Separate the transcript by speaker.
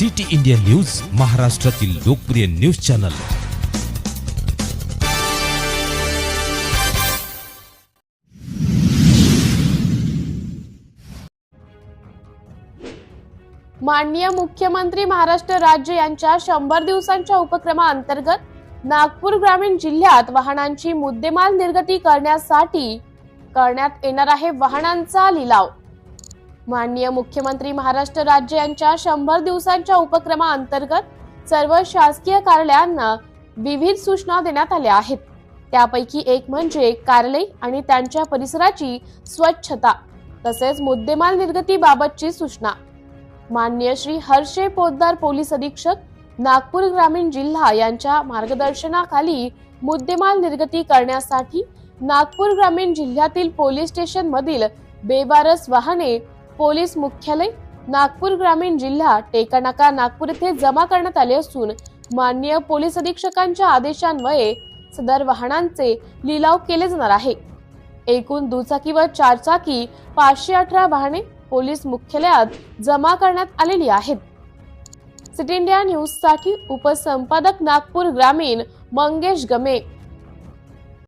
Speaker 1: City India news महाराष्ट्रातील लोकप्रिय news channel.
Speaker 2: माननीय मुख्यमंत्री महाराष्ट्र राज्य यांच्या शंभर दिवसांच्या उपक्रमाअंतर्गत नागपूर ग्रामीण जिल्ह्यात वाहनांची मुद्देमाल निर्गती करण्यासाठी करण्यात येणार आहे वाहनांचा लिलाव. माननीय मुख्यमंत्री महाराष्ट्र राज्य यांच्या शंभर दिवसांच्या उपक्रमाअंतर्गत सर्व शासकीय कार्यालयांना विविध सूचना देण्यात आल्या आहेत. त्यापैकी एक म्हणजे कार्यालय आणि त्यांच्या परिसराची स्वच्छता तसेच मुद्देमाल निर्गतीबाबतची सूचना. मान्य श्री हर्षे पोद्दार पोलीस अधीक्षक नागपूर ग्रामीण जिल्हा यांच्या मार्गदर्शनाखाली मुद्देमाल निर्गती करण्यासाठी नागपूर ग्रामीण जिल्ह्यातील पोलीस स्टेशन मधील बेवारस वाहने पोलीस मुख्यालय नागपूर ग्रामीण जिल्हा टेकानाका नागपूर येथे जमा करण्यात आले असून माननीय पोलीस अधीक्षकांच्या आदेशान्वये सदर वाहनांचे लिलाव केले जाणार आहे. एकूण दुचाकी व चारचाकी पाचशे अठरा वाहने पोलीस मुख्यालयात जमा करण्यात आलेली आहेत. सिटी इंडिया न्यूजसाठी उपसंपादक नागपूर ग्रामीण मंगेश गमे